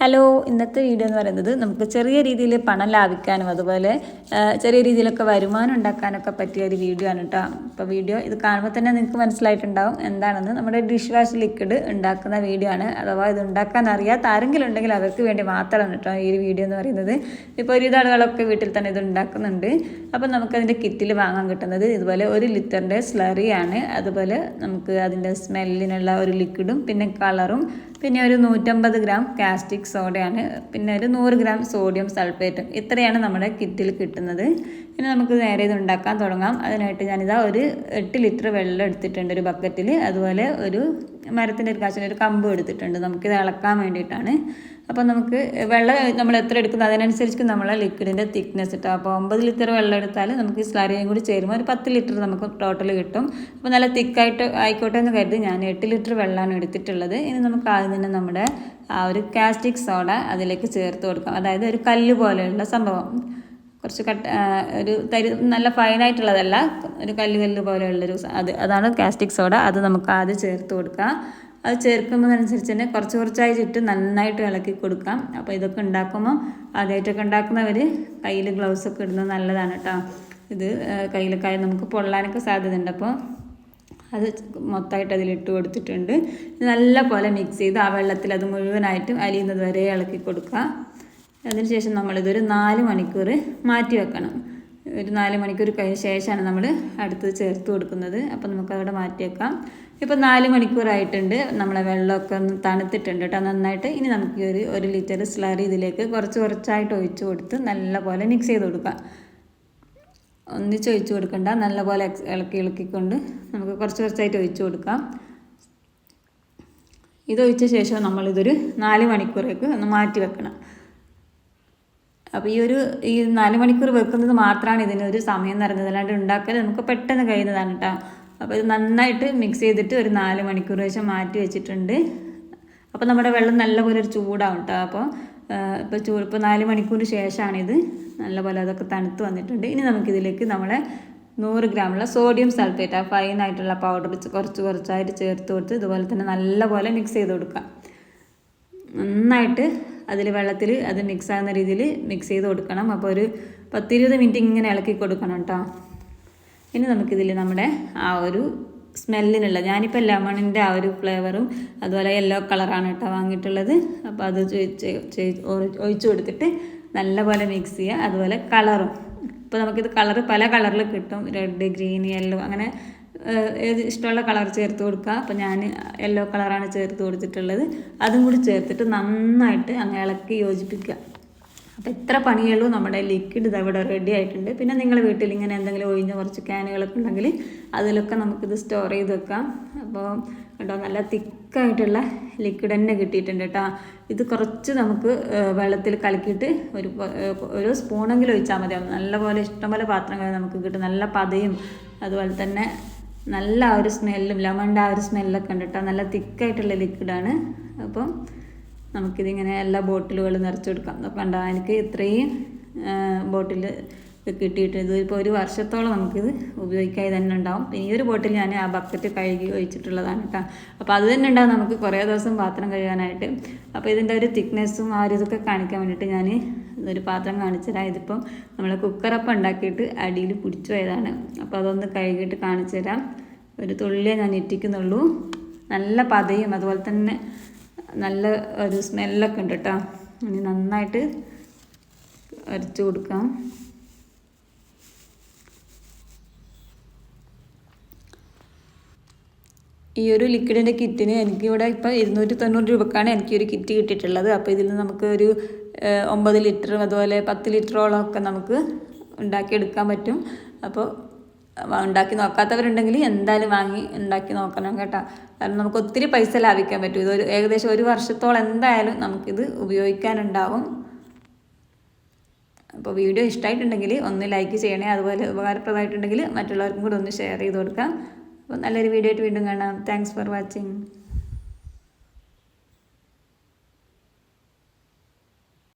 Hello ഇന്നത്തെ video എന്ന് പറയുന്നത് നമുക്ക് ചെറിയ രീതിയിൽ പണം ലാഭിക്കാനും അതുപോലെ ചെറിയ രീതിയിലൊക്കെ വരുമാനം ഉണ്ടാക്കാനൊക്കെ പറ്റിയ ഒരു വീഡിയോ ആണ് കേട്ടോ അപ്പോൾ വീഡിയോ ഇത് കാണുമ്പോൾ തന്നെ നിങ്ങൾക്ക് മനസ്സിലായിട്ടുണ്ടാവും എന്താണെന്ന്. നമ്മുടെ ഡിഷ് വാഷ് ലിക്വിഡ് ഉണ്ടാക്കുന്ന വീഡിയോ ആണ്. അഥവാ ഇത് ഉണ്ടാക്കാൻ അറിയാത്ത ആരെങ്കിലും ഉണ്ടെങ്കിൽ അവർക്ക് വേണ്ടി മാത്രമാണ് കേട്ടോ ഈ ഒരു വീഡിയോ എന്ന് പറയുന്നത്. ഇപ്പോൾ ഒരു ആളുകളൊക്കെ വീട്ടിൽ തന്നെ ഇത് ഉണ്ടാക്കുന്നുണ്ട്. അപ്പോൾ നമുക്കതിന്റെ കിറ്റിൽ വാങ്ങാൻ കിട്ടുന്നത് ഇതുപോലെ ഒരു ലിറ്ററിന്റെ സ്ലറിയാണ് അതുപോലെ നമുക്ക് അതിന്റെ സ്മെല്ലിനുള്ള ഒരു ലിക്വിഡും പിന്നെ കളറും പിന്നെ ഒരു നൂറ്റമ്പത് ഗ്രാം കാസ്റ്റിക് സോഡയാണ്. പിന്നെ ഒരു നൂറ് ഗ്രാം സോഡിയം സൾഫേറ്റും ഇത്രയാണ് നമ്മുടെ കിറ്റിൽ കിട്ടുന്നത്. ഇനി നമുക്ക് നേരെ ഇത് ഉണ്ടാക്കാൻ തുടങ്ങാം. അതിനായിട്ട് ഞാനിതാ ഒരു എട്ട് ലിറ്റർ വെള്ളം എടുത്തിട്ടുണ്ട് ഒരു ബക്കറ്റിൽ. അതുപോലെ ഒരു മരത്തിന്റെ ഒരു കാശിന് ഒരു കമ്പ് എടുത്തിട്ടുണ്ട്. നമുക്കിത് ഇളക്കാൻ വേണ്ടിയിട്ടാണ്. അപ്പോൾ നമുക്ക് വെള്ളം നമ്മൾ എത്ര എടുക്കുന്നു? അതിനനുസരിച്ച് നമ്മളെ ലിക്വിഡിന്റെ തിക്നെസ് കിട്ടും അപ്പോൾ ഒമ്പത് ലിറ്റർ വെള്ളം എടുത്താൽ നമുക്ക് സ്ലറിയും കൂടി ചേരുമ്പോൾ ഒരു പത്ത് ലിറ്റർ നമുക്ക് ടോട്ടൽ കിട്ടും. അപ്പോൾ നല്ല തിക്കായിട്ട് ആയിക്കോട്ടെ എന്ന് കരുതി ഞാൻ എട്ട് ലിറ്റർ വെള്ളമാണ് എടുത്തിട്ടുള്ളത്. ഇനി നമുക്ക് ആദ്യം തന്നെ നമ്മുടെ ആ ഒരു കാസ്റ്റിക് സോഡ അതിലേക്ക് ചേർത്ത് കൊടുക്കാം. അതായത് ഒരു കല്ല് പോലെയുള്ള സംഭവം. കുറച്ച് കട്ട ഒരു തരി നല്ല ഫൈനായിട്ടുള്ളതല്ല ഒരു കല്ല് കല്ല് പോലെയുള്ളൊരു അത് അതാണ് കാസ്റ്റിക് സോഡ അത് നമുക്ക് ആദ്യം ചേർത്ത് കൊടുക്കാം. അത് ചേർക്കുന്നതനുസരിച്ച് തന്നെ കുറച്ച് കുറച്ചായി ചുറ്റും നന്നായിട്ട് ഇളക്കി കൊടുക്കാം. അപ്പോൾ ഇതൊക്കെ ഉണ്ടാക്കുമ്പോൾ ആദ്യമായിട്ടൊക്കെ ഉണ്ടാക്കുന്നവർ കയ്യിൽ ഗ്ലൗസ് ഒക്കെ ഇടുന്നത് നല്ലതാണ് കേട്ടോ. ഇത് കയ്യിലൊക്കെ നമുക്ക് പൊള്ളാനൊക്കെ സാധ്യതയുണ്ട്. അപ്പോൾ അത് മൊത്തമായിട്ട് അതിലിട്ട് കൊടുത്തിട്ടുണ്ട്. നല്ല പോലെ മിക്സ് ചെയ്ത് ആ വെള്ളത്തിൽ അത് മുഴുവനായിട്ടും അലിയുന്നത് വരെ ഇളക്കി കൊടുക്കുക. അതിനുശേഷം നമ്മളിതൊരു നാല് മണിക്കൂർ മാറ്റി വെക്കണം. ഒരു നാല് മണിക്കൂർ കഴിഞ്ഞ ശേഷമാണ് നമ്മൾ അടുത്തത് ചേർത്ത് കൊടുക്കുന്നത്. അപ്പോൾ നമുക്ക് അവിടെ മാറ്റി വെക്കാം ഇപ്പോൾ നാല് മണിക്കൂറായിട്ടുണ്ട്. നമ്മളെ വെള്ളമൊക്കെ ഒന്ന് തണുത്തിട്ടുണ്ട് കേട്ടോ. നന്നായിട്ട്. ഇനി നമുക്ക് ഒരു ഒരു ലിറ്റർ സ്ലറി ഇതിലേക്ക് കുറച്ച് കുറച്ചായിട്ട് ഒഴിച്ച് കൊടുത്ത് നല്ലപോലെ മിക്സ് ചെയ്ത് കൊടുക്കാം. ഒന്നിച്ച് ഒഴിച്ച് കൊടുക്കണ്ട. നല്ലപോലെ ഇളക്കി ഇളക്കിക്കൊണ്ട് നമുക്ക് കുറച്ച് കുറച്ചായിട്ട് ഒഴിച്ച് കൊടുക്കാം. ഇതൊഴിച്ച ശേഷം നമ്മളിതൊരു നാല് മണിക്കൂറേക്ക് ഒന്ന് മാറ്റി വെക്കണം. അപ്പോൾ ഈ ഒരു ഈ നാല് മണിക്കൂർ വെക്കുന്നത് മാത്രമാണ് ഇതിനൊരു സമയം പറയുന്നത് അല്ലാണ്ട് ഉണ്ടാക്കൽ നമുക്ക് പെട്ടെന്ന് കഴിയുന്നതാണ് കേട്ടോ അപ്പോൾ ഇത് നന്നായിട്ട് മിക്സ് ചെയ്തിട്ട് ഒരു നാല് മണിക്കൂർ ശേഷം മാറ്റി വെച്ചിട്ടുണ്ട്. അപ്പോൾ നമ്മുടെ വെള്ളം നല്ലപോലെ ഒരു ചൂടാവും കേട്ടോ അപ്പോൾ ഇപ്പോൾ ചൂട് ഇപ്പോൾ നാല് മണിക്കൂർ ശേഷമാണിത് നല്ലപോലെ അതൊക്കെ തണുത്ത് വന്നിട്ടുണ്ട്. ഇനി നമുക്കിതിലേക്ക് നമ്മളെ നൂറ് ഗ്രാമുള്ള സോഡിയം സൾഫേറ്റ് ആ ഫൈൻ ആയിട്ടുള്ള പൗഡർ കുറച്ച് കുറച്ചായിട്ട് ചേർത്ത് കൊടുത്ത് ഇതുപോലെ തന്നെ നല്ലപോലെ മിക്സ് ചെയ്ത് കൊടുക്കാം. നന്നായിട്ട് അതിൽ വെള്ളത്തിൽ അത് മിക്സ് ആകുന്ന രീതിയിൽ മിക്സ് ചെയ്ത് കൊടുക്കണം. അപ്പോൾ ഒരു പത്തിരുപത് മിനിറ്റ് ഇങ്ങനെ ഇളക്കി കൊടുക്കണം കേട്ടോ. ഇനി നമുക്കിതിൽ നമ്മുടെ ആ ഒരു സ്മെല്ലിനുള്ള ഞാനിപ്പോൾ ലെമണിന്റെ ആ ഒരു ഫ്ലേവറും അതുപോലെ യെല്ലോ കളറാണ് കേട്ടോ വാങ്ങിയിട്ടുള്ളത്. അപ്പോൾ അത് ഒഴിച്ച് കൊടുത്തിട്ട് നല്ലപോലെ മിക്സ് ചെയ്യുക. അതുപോലെ കളറും ഇപ്പോൾ നമുക്കിത് കളർ പല കളറിൽ കിട്ടും. റെഡ് ഗ്രീൻ യെല്ലോ അങ്ങനെ ഏത് ഇഷ്ടമുള്ള കളർ ചേർത്ത് കൊടുക്കുക. അപ്പോൾ ഞാൻ യെല്ലോ കളറാണ് ചേർത്ത് കൊടുത്തിട്ടുള്ളത്. അതും കൂടി ചേർത്തിട്ട് നന്നായിട്ട് അങ്ങ് ഇളക്കി യോജിപ്പിക്കുക. അപ്പോൾ ഇത്ര പണിയുള്ളൂ. നമ്മുടെ ലിക്വിഡ് ഇത് ഇവിടെ റെഡി ആയിട്ടുണ്ട്. പിന്നെ നിങ്ങളുടെ വീട്ടിൽ ഇങ്ങനെ എന്തെങ്കിലും ഒഴിഞ്ഞ കുറച്ച് ക്യാനുകളൊക്കെ ഉണ്ടെങ്കിൽ അതിലൊക്കെ നമുക്കിത് സ്റ്റോർ ചെയ്ത് വെക്കാം. അപ്പോൾ കേട്ടോ നല്ല തിക്കായിട്ടുള്ള ലിക്വിഡ് തന്നെ കിട്ടിയിട്ടുണ്ട് കേട്ടോ. ഇത് കുറച്ച് നമുക്ക് വെള്ളത്തിൽ കലക്കിയിട്ട് ഒരു ഒരു സ്പൂണെങ്കിലും ഒഴിച്ചാൽ മതിയാവും നല്ലപോലെ ഇഷ്ടംപോലെ പാത്രങ്ങൾ നമുക്ക് കിട്ടും. നല്ല പതയും അതുപോലെ തന്നെ നല്ല ആ ഒരു സ്മെല്ലും ലെമണിന്റെ ആ ഒരു സ്മെല്ലൊക്കെ ഉണ്ട് കേട്ടോ നല്ല തിക്കായിട്ടുള്ള ലിക്വിഡാണ്. അപ്പം നമുക്കിതിങ്ങനെ എല്ലാ ബോട്ടിലുകളും നിറച്ചു കൊടുക്കാം. അപ്പോൾ കണ്ടോ എനിക്ക് ഇത്രയും ബോട്ടിൽ കിട്ടിയിട്ട് ഇത് ഇപ്പോൾ ഒരു വർഷത്തോളം നമുക്കിത് ഉപയോഗിക്കാതെ തന്നെ ഉണ്ടാവും. ഈ ഒരു ബോട്ടിൽ ഞാൻ ആ ബക്കറ്റ് കഴുകി ഒഴിച്ചിട്ടുള്ളതാണ് കേട്ടോ അപ്പോൾ അത് തന്നെ ഉണ്ടാവും നമുക്ക് കുറേ ദിവസം പാത്രം കഴുകാനായിട്ട്. അപ്പോൾ ഇതിന്റെ ഒരു തിക്നെസ്സും ആ ഒരു ഇതൊക്കെ കാണിക്കാൻ വേണ്ടിയിട്ട് ഞാൻ ഒരു പാത്രം കാണിച്ചുതരാം ഇതിപ്പം നമ്മൾ കുക്കറപ്പം ഉണ്ടാക്കിയിട്ട് അടിയിൽ പിടിച്ചു പോയതാണ്. അപ്പോൾ അതൊന്ന് കഴുകിയിട്ട് കാണിച്ചു തരാം. ഒരു തുള്ളിയെ ഞാൻ ഇറ്റിക്കുന്നുള്ളൂ. നല്ല പതയും അതുപോലെ തന്നെ നല്ല ഒരു സ്മെല്ലൊക്കെ ഉണ്ട് കേട്ടോ. ഇനി നന്നായിട്ട് അരച്ചു കൊടുക്കാം. ഈ ഒരു ലിക്വിഡിന്റെ കിറ്റിന് എനിക്കിവിടെ ഇപ്പോൾ ഇരുന്നൂറ്റി തൊണ്ണൂറ് രൂപക്കാണ് എനിക്ക് ഒരു കിറ്റ് കിട്ടിയിട്ടുള്ളത്. അപ്പോൾ ഇതിൽ നമുക്ക് ഒരു ഒമ്പത് ലിറ്റർ അതുപോലെ പത്ത് ലിറ്ററോളം ഒക്കെ നമുക്ക് ഉണ്ടാക്കിയെടുക്കാൻ പറ്റും. അപ്പോൾ ഉണ്ടാക്കി നോക്കാത്തവരുണ്ടെങ്കിൽ എന്തായാലും വാങ്ങി ഉണ്ടാക്കി നോക്കണം കേട്ടോ. കാരണം നമുക്ക് ഒത്തിരി പൈസ ലാഭിക്കാൻ പറ്റും. ഇതൊരു ഏകദേശം ഒരു വർഷത്തോളം എന്തായാലും നമുക്കിത് ഉപയോഗിക്കാനുണ്ടാവും. അപ്പോൾ വീഡിയോ ഇഷ്ടമായിട്ടുണ്ടെങ്കിൽ ഒന്ന് ലൈക്ക് ചെയ്യണേ. അതുപോലെ ഉപകാരപ്രദമായിട്ടുണ്ടെങ്കിൽ മറ്റുള്ളവർക്കും കൂടെ ഒന്ന് ഷെയർ ചെയ്ത് കൊടുക്കാം. അപ്പോൾ നല്ലൊരു വീഡിയോ ആയിട്ട് വീണ്ടും കാണാം. Thanks for watching